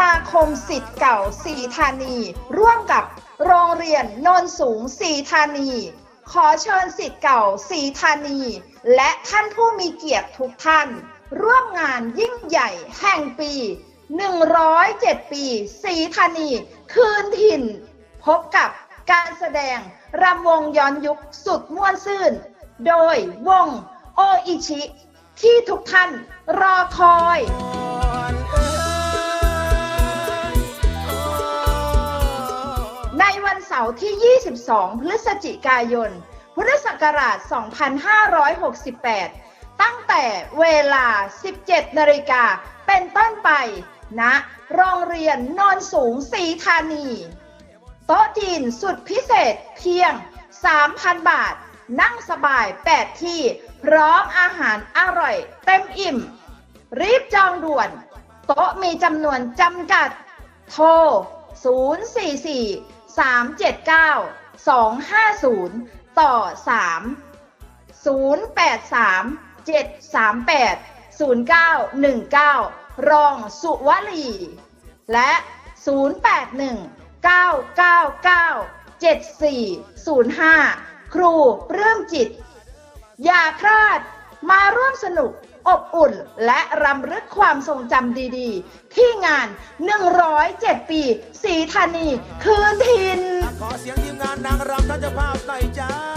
มาคมสิทธิ์เก่าสีธานี ร่วมกับโรงเรียนโนนสูงสีธานี ขอเชิญสิทธิ์เก่าสีธานี และท่านผู้มีเกียรติทุกท่าน ร่วมงานยิ่งใหญ่แห่งปี 107 ปีสีธานี คืนถิ่น พบกับการแสดงรำวงย้อนยุคสุดม่วนซื่น โดยวงโออิชิ ที่ทุกท่านรอคอยาร์ที่ 22 พฤศจิกายน พุทธศักราช 2568 ตั้งแต่เวลา 17 นาฬิกาเป็นต้นไปณโรงเรียนโนนสูงสีธานี โต๊ะจีนสุดพิเศษเพียง 3,000 บาท นั่งสบาย 8 ที่ พร้อมอาหารอร่อยเต็มอิ่ม รีบจองด่วน โต๊ะมีจำนวนจำกัด โทร 044 379 250 ต่อ 3 083 738 0919 รองสุวลีและ 081 999 7405 ครูปลื้มจิต อย่าพลาดมาร่วมสนุก อบอุ่น และรำลึกความทรงจำดีๆ ที่งาน 107 ปีสีธานี คืนทินขอเสียงทีมงานนางรำท่านเจ้าภาพหน่อยจ้า